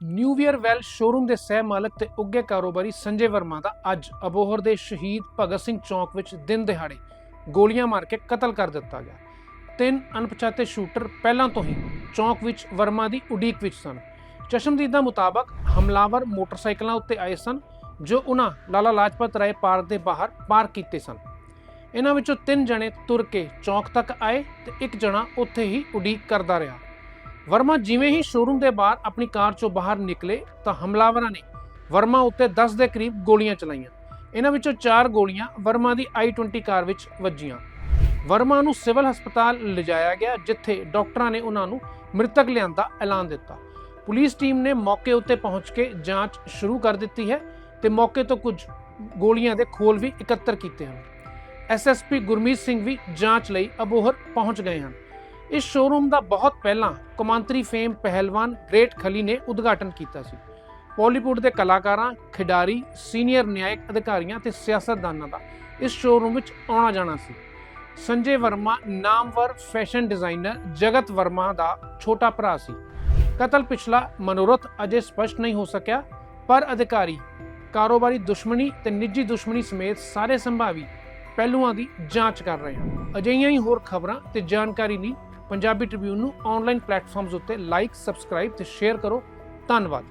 ਨਿਊਵੀਅਰ well showroom ਦੇ ਸਹਿ ਮਾਲਕ ਤੇ ਉੱਗੇ ਕਾਰੋਬਾਰੀ ਸੰਜੇ ਵਰਮਾ ਦਾ ਅੱਜ ਅਬੋਹਰ ਦੇ ਸ਼ਹੀਦ ਭਗਤ ਸਿੰਘ ਚੌਕ ਵਿੱਚ ਦਿਨ ਦਿਹਾੜੇ ਗੋਲੀਆਂ ਮਾਰ ਕੇ ਕਤਲ ਕਰ ਦਿੱਤਾ ਗਿਆ। ਤਿੰਨ ਅਣਪਛਾਤੇ ਸ਼ੂਟਰ ਪਹਿਲਾਂ ਤੋਂ ਹੀ ਚੌਕ ਵਿੱਚ ਵਰਮਾ ਦੀ ਉਡੀਕ ਵਿੱਚ ਸਨ। ਚਸ਼ਮਦੀਦਾਂ ਮੁਤਾਬਕ ਹਮਲਾਵਰ ਮੋਟਰਸਾਈਕਲਾਂ ਉੱਤੇ ਆਏ ਸਨ, ਜੋ ਉਹਨਾਂ ਲਾਲਾ ਲਾਜਪਤ ਰਾਏ ਪਾਰਕ ਦੇ ਬਾਹਰ ਪਾਰਕ ਕੀਤੇ ਸਨ। ਇਹਨਾਂ ਵਿੱਚੋਂ ਤਿੰਨ ਜਣੇ ਤੁਰ ਕੇ ਚੌਕ ਤੱਕ ਆਏ ਤੇ ਇੱਕ ਜਣਾ ਉੱਥੇ ਹੀ ਉਡੀਕ ਕਰਦਾ ਰਿਹਾ। ਵਰਮਾ ਜਿਵੇਂ ਹੀ ਸ਼ੋਰੂਮ ਦੇ ਬਾਹਰ ਆਪਣੀ ਕਾਰ ਚੋਂ ਬਾਹਰ ਨਿਕਲੇ ਤਾਂ ਹਮਲਾਵਰਾਂ ਨੇ ਵਰਮਾ ਉੱਤੇ 10 ਦੇ ਕਰੀਬ ਗੋਲੀਆਂ ਚਲਾਈਆਂ। ਇਹਨਾਂ ਵਿੱਚੋਂ 4 ਗੋਲੀਆਂ ਵਰਮਾ ਦੀ i20 ਕਾਰ ਵਿੱਚ ਵੱਜੀਆਂ। ਵਰਮਾ ਨੂੰ ਸਿਵਲ ਹਸਪਤਾਲ ਲਿਜਾਇਆ ਗਿਆ, ਜਿੱਥੇ ਡਾਕਟਰਾਂ ਨੇ ਉਹਨਾਂ ਨੂੰ ਮ੍ਰਿਤਕ ਲਿਆਂਦਾ ਐਲਾਨ ਦਿੱਤਾ। ਪੁਲਿਸ ਟੀਮ ਨੇ ਮੌਕੇ ਉੱਤੇ ਪਹੁੰਚ ਕੇ ਜਾਂਚ ਸ਼ੁਰੂ ਕਰ ਦਿੱਤੀ ਹੈ ਤੇ ਮੌਕੇ ਤੋਂ ਕੁਝ ਗੋਲੀਆਂ ਦੇ ਖੋਲ ਵੀ ਇਕੱਤਰ ਕੀਤੇ ਹਨ। ਐਸਐਸਪੀ ਗੁਰਮੀਤ ਸਿੰਘ ਵੀ ਜਾਂਚ ਲਈ ਅਬੋਹਰ ਪਹੁੰਚ ਗਏ ਹਨ। ਇਸ ਸ਼ੋਰੂਮ ਦਾ ਬਹੁਤ ਪਹਿਲਾਂ ਕੌਮਾਂਤਰੀ ਫੇਮ ਪਹਿਲਵਾਨ ਗ੍ਰੇਟ ਖਲੀ ਨੇ ਉਦਘਾਟਨ ਕੀਤਾ ਸੀ। ਬਾਲੀਵੁੱਡ ਦੇ ਕਲਾਕਾਰਾਂ, ਖਿਡਾਰੀ, ਸੀਨੀਅਰ ਨਿਆਇਕ ਅਧਿਕਾਰੀਆਂ ਤੇ ਸਿਆਸਤਦਾਨਾਂ ਦਾ ਇਸ ਸ਼ੋਰੂਮ ਵਿੱਚ ਆਉਣਾ ਜਾਣਾ ਸੀ। ਸੰਜੇ ਵਰਮਾ ਨਾਮਵਰ ਫੈਸ਼ਨ ਡਿਜ਼ਾਈਨਰ ਜਗਤ ਵਰਮਾ ਦਾ ਛੋਟਾ ਭਰਾ ਸੀ। ਕਤਲ ਪਿਛਲਾ ਮਨੋਰਥ ਅਜੇ ਸਪਸ਼ਟ ਨਹੀਂ ਹੋ ਸਕਿਆ, ਪਰ ਅਧਿਕਾਰੀ, ਕਾਰੋਬਾਰੀ ਦੁਸ਼ਮਣੀ ਤੇ ਨਿੱਜੀ ਦੁਸ਼ਮਣੀ ਸਮੇਤ ਸਾਰੇ ਸੰਭਾਵੀ ਪਹਿਲੂਆਂ ਦੀ ਜਾਂਚ ਕਰ ਰਹੇ ਹਨ। ਅਜਿਹੀਆਂ ਹੀ ਹੋਰ ਖਬਰਾਂ ਤੇ ਜਾਣਕਾਰੀ ਲਈ ਪੰਜਾਬੀ ਟ੍ਰਿਬਿਊਨ ਨੂੰ ਆਨਲਾਈਨ ਪਲੇਟਫਾਰਮਸ ਉੱਤੇ ਲਾਈਕ ਸਬਸਕ੍ਰਾਈਬ ਤੇ ਸ਼ੇਅਰ ਕਰੋ। ਧੰਨਵਾਦ।